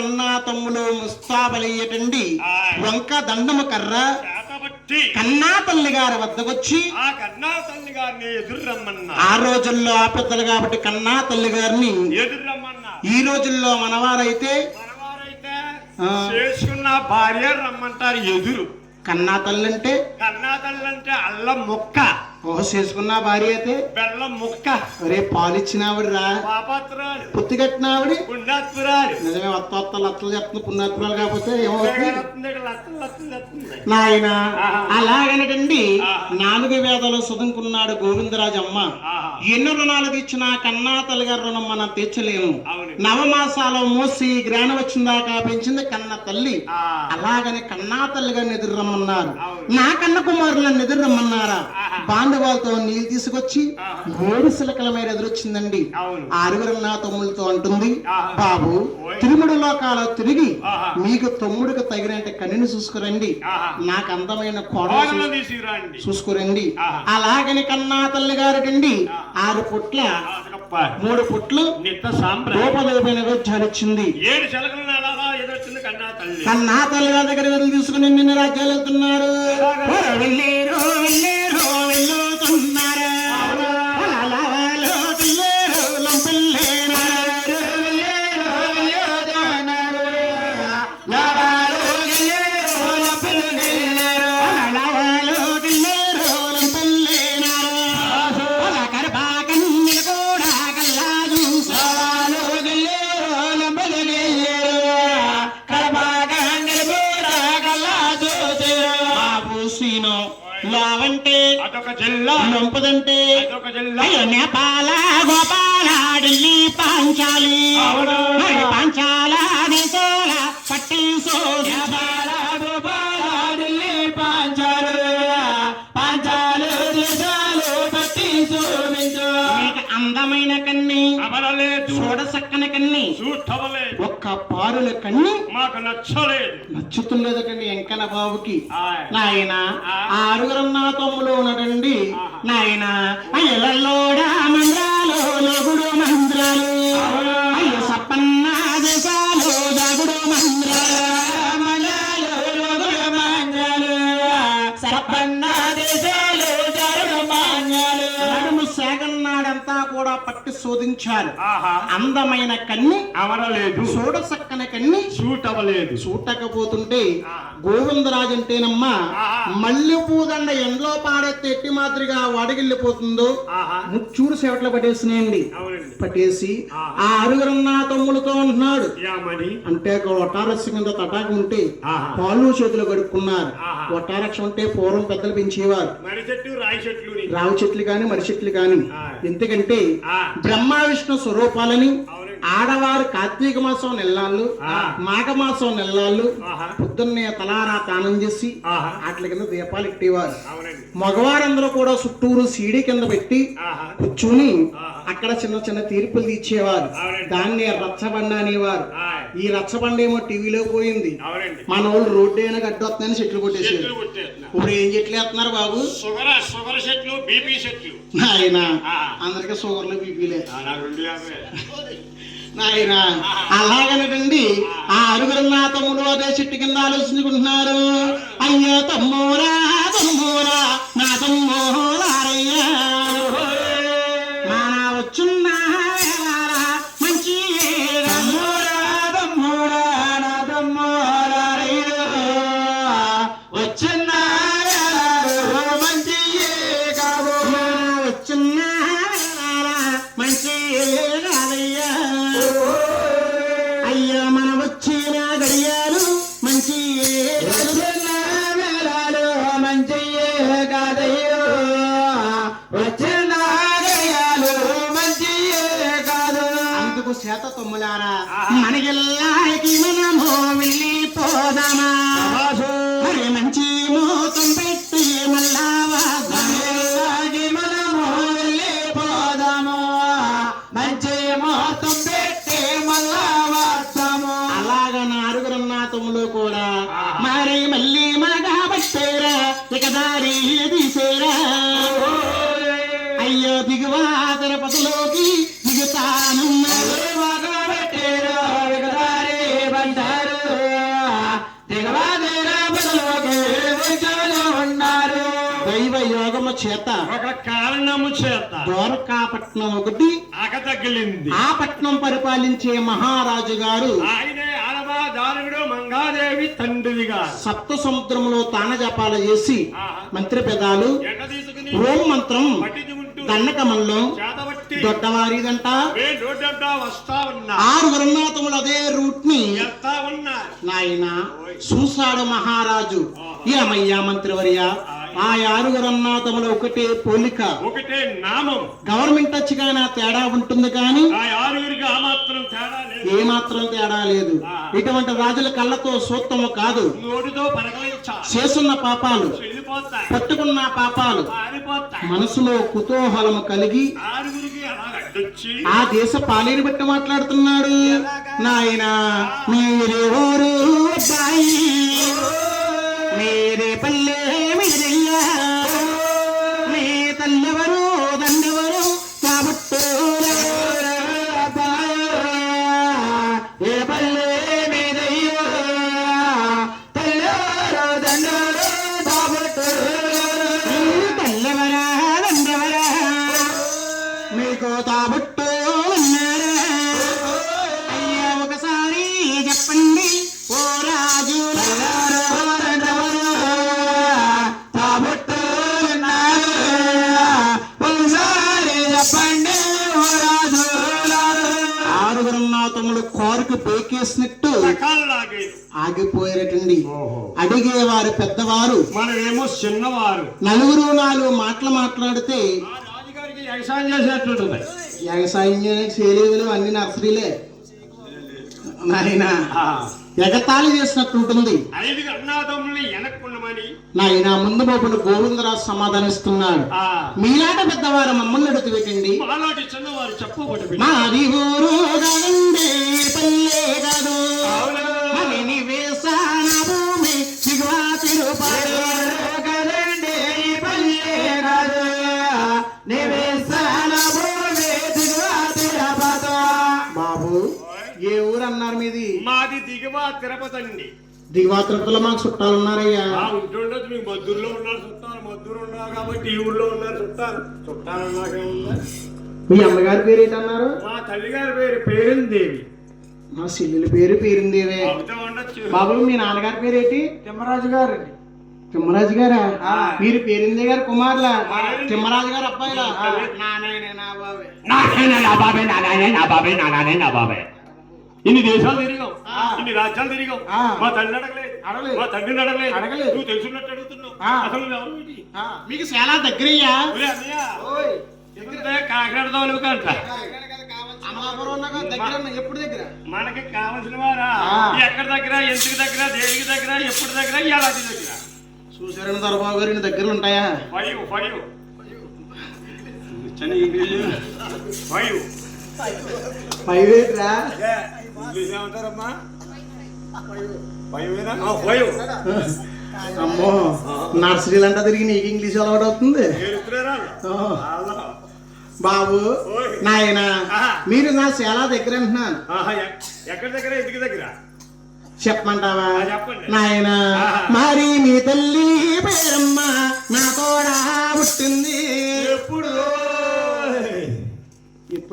అన్నా తమ్ములు ముస్తాబలయ్యేటండి. వంక దండము కర్ర. కన్నా తల్లి గారి వద్దకొచ్చి ఆ కన్నా తల్లి గారిని ఎదుర్రమ్మన్నా. ఆ రోజుల్లో ఆపెద్దలు కాబట్టి కన్నా తల్లి గారిని ఎదుర్రమ్మన్నా. ఈ రోజుల్లో మనవారైతే చేసుకున్న భార్య రమ్మంటారు ఎదురు. కన్నా తల్లి అంటే కన్నా తల్లి అంటే అల్లం మొక్క. ఓహో చేసుకున్న భార్య అయితే బెల్లం ముక్క ఒరే పాలిచ్చినావిడ రా పాపత్రాలు పుత్తి కట్టినావిడి పుణ్యాత్పురాలు నిజమే వత్త వత్త లత్తలు చెప్తున్న పుణ్యాత్మురాలు కాకపోతే ఏమవుతుంది నాయన. అలాగనటండి. నాలుగు వేదాలు చదువుకున్నాడు గోవిందరాజమ్మ ఆహా. ఎన్ని రుణాలు తెచ్చినా కన్నా తల్లిగారి రుణం మనం తీర్చలేము. నవమాసాలు మోసి జ్ఞానం వచ్చిందాకా పెంచింది కన్న తల్లి. అలాగని కన్నా తల్లిగారిని ఎదురు రమ్మన్నారు. నా కన్న కుమారులను ఎదురు రమ్మన్నారా ఆహా. బాంధవాలతో నీళ్ళు తీసుకొచ్చి. ఏడు సిలకల మీద ఎదురొచ్చిందండి ఆరుగురు నా తమ్ముళ్ళతో అంటుంది. బాబు. తిరుముడు లోకాల తిరిగి. మీకు తమ్ముడికి తగినంత కన్నుని చూసుకురండి. నాకు అందమైన కోడలు చూసుకురండి. అలాగని కన్నా తల్లి గారికండి ఆరు పుట్ల మూడు పుట్లు నిత్య నైవేద్యాలు ఇచ్చింది. ఏడు చిలకలను అలాగా ఎదురొచ్చింది కన్నా తల్లి. కన్నా తల్లి గారి దగ్గర వెళ్ళి తీసుకుని నిన్న రాజ్యాలు వెళ్తున్నారు. ఓ, అదొక జిల్లా. నంపదంటే అదొక జిల్లా. నేపాల గోపాల ఢిల్లీ పాంచాలి. పాంచాల దేశాల పట్టించు నేపాల గోపాల ఢిల్లీ పాంచాలు. పాంచాలు దేశాలు పట్టించు మీకు అందమైన కన్ని అమలలేదు చూడ. చక్కని కన్ని. చూడలేదు ఒక్క పారుల కన్ని మాకు నచ్చలేదు. నచ్చుతుండేదటండి వెంకన్న బాబుకి. నాయన ఆ. ఆరుగురు నా తమ్ముడు ఉన్నాడండి నాయన అయ్యలలోడా మంద్రాలు లోగుడు మంద్రాలు. కూడా పట్టి శోధించారు. అందమైన కన్ని అమరలేదు చూడ చక్కని కన్ని సూట్ అవ్వలేదు. గోవిందరాజు అంటేనమ్మా. మల్లె పూదండ ఎండలో పాడేస్తే ఎట్టి మాదిరిగా వడగిల్లిపోతుందో ముచ్చూరు సేవట్లో పట్టేసినాయండి. పట్టేసి. ఆ అరుగురన్న తమ్ములతో ఉంటున్నాడు. యామని అంటే వటారక్ష కింద తటాకు ఉంటే. పాలు చేతులు కడుక్కున్నారు. వటారక్ష ఉంటే పూర్వం పెద్దలు పెంచేవారు. మరి చెట్టు రాయి చెట్లు రావి చెట్లు కాని మర్రి చెట్లు కాని. ఎందుకంటే. బ్రహ్మ విష్ణు స్వరూపాలని ఆడవారు కార్తీక మాసం నెల్లాళ్ళు. మాఘ మాసం నెల్లాళ్ళు పొద్దున్నే తలారా తానం చేసి ఆహా. వాటి కింద దీపాలు ఎట్టేవారు. మగవారందరూ కూడా చుట్టూరు సీడీ కింద పెట్టి కూర్చుని. అక్కడ చిన్న చిన్న తీర్పులు తీర్చేవారు. దాన్ని రచ్చబండ అనేవారు. ఈ రచ్చబండ ఏమో టీవీలో పోయింది. మన వాళ్ళు రోడ్డు అయినా గడ్డొస్తుందని చెట్లు కొట్టేసారు ఇప్పుడు ఏం చెట్లు వేస్తున్నారు బాబు? షుగర్ షుగర్ చెట్లు బీపీ చెట్లు. అందరికీ షుగర్లు బీపీలే. నాయన. అలాగనటండి ఆ అరుగురు నా తమ్ముడు అదే చెట్టు కింద ఆలోచించుకుంటున్నారు. అయ్యో తమ్మురా తమ్మురా నా తమ్మురారయ్యా మన అయ్యా మన వచ్చిన గడియాలు మంచి వేళాలు మంచి కాదయ్యో. వచ్చిన గడియాలు మంచి కాదు. అందుకు చేత తొమ్ములారా మనకెల్లాకి మనము వెళ్ళిపోదామా అయ్యో దిగువా తిరుపతిలోకి దిగుతానన్నారు బంటారు. దిగువా తిరుపతిలోకి యోగము చేత ఒక కారణము చేత ద్వారకాపట్నం ఒకటి అక తగిలింది ఆ పట్నం పరిపాలించే మహారాజు గారు ఆయనే ఆలమా దారుడు మంగాదేవి తండ్రిగా సప్త సముద్రంలో తాన జపాలు చేసి మంత్రి పెదాలు ఓం మంత్రం దొడ్డవారిదంట. ఆరు వరుణాతములు అదే రూట్ని నాయన చూశాడు మహారాజు ఏమయ్యా మంత్రివర్య ఆ ఆరుగురు అన్నాతములు ఒకటే పోలిక. ఒకటే నామం. గవర్నమెంట్ వచ్చిగానే తేడా ఉంటుంది కానీ ఆ ఆరుగురికి ఆ మాత్రం తేడా లేదు. ఏ మాత్రం తేడా లేదు. ఇటువంటి రాజుల కళ్ళతో సూత్తము కాదు. చేస్తున్న పాపాలు. పట్టుకున్న పాపాలు మనసులో కుతూహలము కలిగి ఆ దేశ పాలిని బట్టి మాట్లాడుతున్నాడు. నాయన మీరే ఊరు మీరే పల్లె కారుకు లాగేది ఆగిపోయారటండి అడిగేవారు పెద్దవారు. మనమేమో చిన్నవారు. నలుగురు నాలుగు మాటలు మాట్లాడితే వ్యవసాయం చేసేట్టుంటుంది. వ్యవసాయం చేయలేదు అన్ని నర్సరీలే. నాయన. ఎగతాళి చేసినట్టు ఉంటుంది ఐదు అన్నాదమ్ముల్ని వెనక్కుండమని నాయన ముందు బాబును గోవిందరాజు సమాధానిస్తున్నాడు. మీలాట పెద్దవారు మమ్మల్ని అడుగు పెట్టండి. మాలాంటి చిన్నవారు చెప్పబడి మాది ఊరు పల్లె కాదు. దిగువ తిరుపతి అండి దిగువ తిరుపతిలో మాకు చుట్టాలు ఉన్నారయ్యా. ఆ ఉంటుండదు మీకు మద్దూరులో ఉన్నారు చుట్టాలు మద్దూరు ఉన్నారు కాబట్టి ఈ ఊళ్ళో ఉన్నారు చుట్టాలు. చుట్టాలు నాకే ఉందా మీ అమ్మగారి పేరు ఏంటన్నారు? మా తల్లిగారి పేరు పేరుందేవి. మా చెల్లెల పేరు పేరుందేవే. బాబు మీ నాన్నగారి పేరు ఏంటి? తిమ్మరాజు గారు తిమ్మరాజు గారా? మీరు పేరిందే గారు కుమారులా. తిమ్మరాజు గారు అబ్బాయిలా? ఆ. నాయనే నా బాబే. నాయనే నా బాబే నాయనే నా బాబే నా బాబే. ఇన్ని దేశాలు తిరిగాం ఆ. ఇన్ని రాజ్యాలు తిరిగాం ఆ. మా తల్లి అడగలేదు. మా తండ్రిని అడగలేదు. అడగలేదు. నువ్వు తెలుసున్నట్టు అడుగుతున్నావు. అసలు? మీకు చాలా దగ్గరయ్యా. ఎందుకంటే కాకినాడ తోలుకు అంట. దగ్గర దగ్గర? మనకి కావలసిన వారా. ఎక్కడ దగ్గర? ఎందుకు దగ్గర? దేనికి దగ్గర? ఎప్పుడు దగ్గర? ఎలాంటి దగ్గర. చూసారని దొరబాబు గారు? ఈయన దగ్గరలు ఉంటాయా? Five five. Five. Five eight రా ఇంగ్లీష్ ఏమంటారమ్మా అమ్మో తిరిగి నీకు ఇంగ్లీష్ అలవాటు అవుతుంది. బాబు. నాయన. మీరు నా చాలా దగ్గర అంటున్నాను ఎక్కడ దగ్గర ఎందుకు దగ్గర చెప్పమంటావా. నాయన. మరి మీ తల్లి పేరమ్మ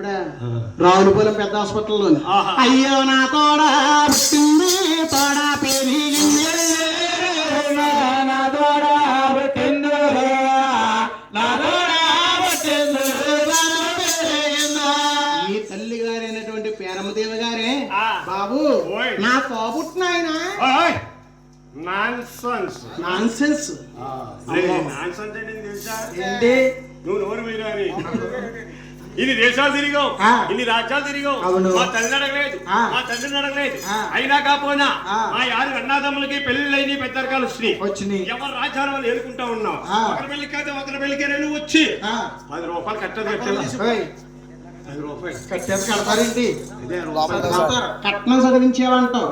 ఇప్పుడా రావులపాలెం పెద్ద హాస్పిటల్లో. అయ్యో నా తోడా పుట్టింది తోడా పెరిగింది నా తోడా పుట్టింది. నా తోడా పుట్టింది. నా పెరిగింది. ఈ తల్లి గారైనటువంటి పేరమ్మదేవ గారే. బాబు. నా తోబుట్టినాయన నాన్సన్స్. నాన్సెన్స్. నాన్సన్స్ తెలుసా? ఏంటి? నువ్వు నోరు మీరా అని ఇన్ని దేశాలు తిరిగాం. ఇన్ని రాజ్యాలు తిరిగాం. మా తల్లిని అడగలేదు ఆ. మా తండ్రిని అడగలేదు. అయినా కాపోయినా. మా యారు అన్నాదమ్ములకి పెళ్ళిళ్ళైన పెద్దరకాలు వచ్చినాయి వచ్చినాయి ఎవరు రాజ్యాల వాళ్ళు ఏలుకుంటా ఉన్నాం. ఒకరి పెళ్ళి కాదు ఒకరి పెళ్ళికి నువ్వు వచ్చి. పది రూపాయలు కట్టదు కట్టాలి ఓయ్, పది రూపాయలు కట్టేది కడతారేంటి. కట్నం చదివించేవంటావు